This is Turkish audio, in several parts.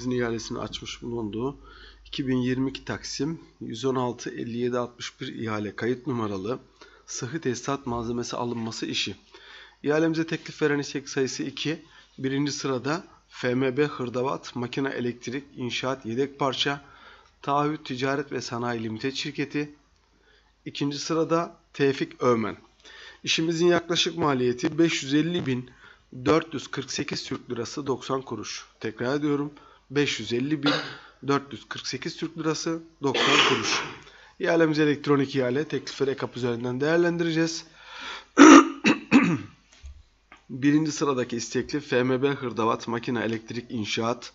müşterimizin ihalesini açmış bulunduğu 2022 Taksim 116 57 61 ihale kayıt numaralı sıhhi tesisat malzemesi alınması işi. İhalemize teklif veren istek sayısı 2. Birinci sırada FMB Hırdavat Makine Elektrik İnşaat Yedek Parça Taahhüt Ticaret ve Sanayi Limited Şirketi. İkinci sırada Tevfik Ömen. İşimizin yaklaşık maliyeti 550.448 Türk Lirası 90 kuruş. Tekrar ediyorum. 550.448 Türk Lirası 90 kuruş. İhalemiz elektronik ihale. Teklifleri EKAP üzerinden değerlendireceğiz. Birinci sıradaki istekli FMB Hırdavat Makine Elektrik İnşaat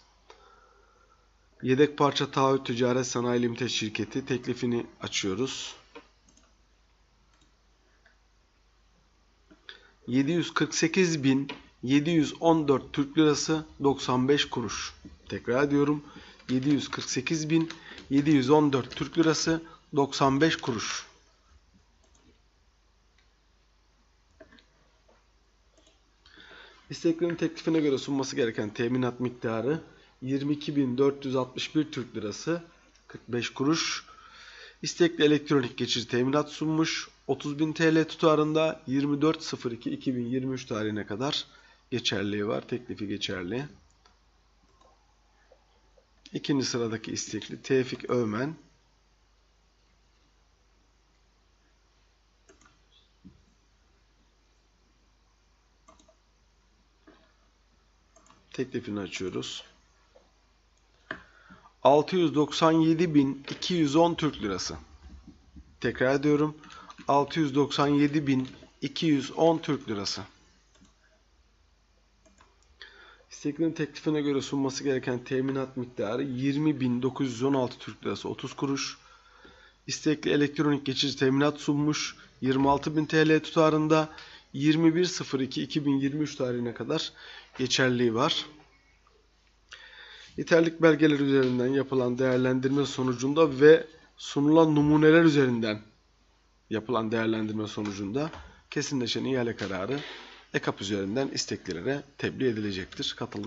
Yedek Parça Taahhüt Ticaret Sanayi Limited Şirketi teklifini açıyoruz. 748.714 Türk Lirası 95 kuruş. Tekrar ediyorum. 748.714 Türk Lirası 95 kuruş. İsteklerin teklifine göre sunması gereken teminat miktarı 22.461 Türk Lirası 45 kuruş. İstekli elektronik geçici teminat sunmuş. 30.000 TL tutarında 24.02.2023 tarihine kadar geçerliği var. Teklifi geçerli. İkinci sıradaki istekli Tevfik Ömen. Teklifini açıyoruz. 697.210 Türk Lirası. Tekrar ediyorum. 697.210 Türk Lirası. İsteklerin teklifine göre sunması gereken teminat miktarı 20.916 Türk Lirası 30 kuruş. İstekli elektronik geçici teminat sunmuş 26.000 TL tutarında 21.02.2023 tarihine kadar geçerliği var. Yeterlik belgeler üzerinden yapılan değerlendirme sonucunda ve sunulan numuneler üzerinden yapılan değerlendirme sonucunda kesinleşen ihale kararı EKAP üzerinden isteklilere tebliğ edilecektir. Katılım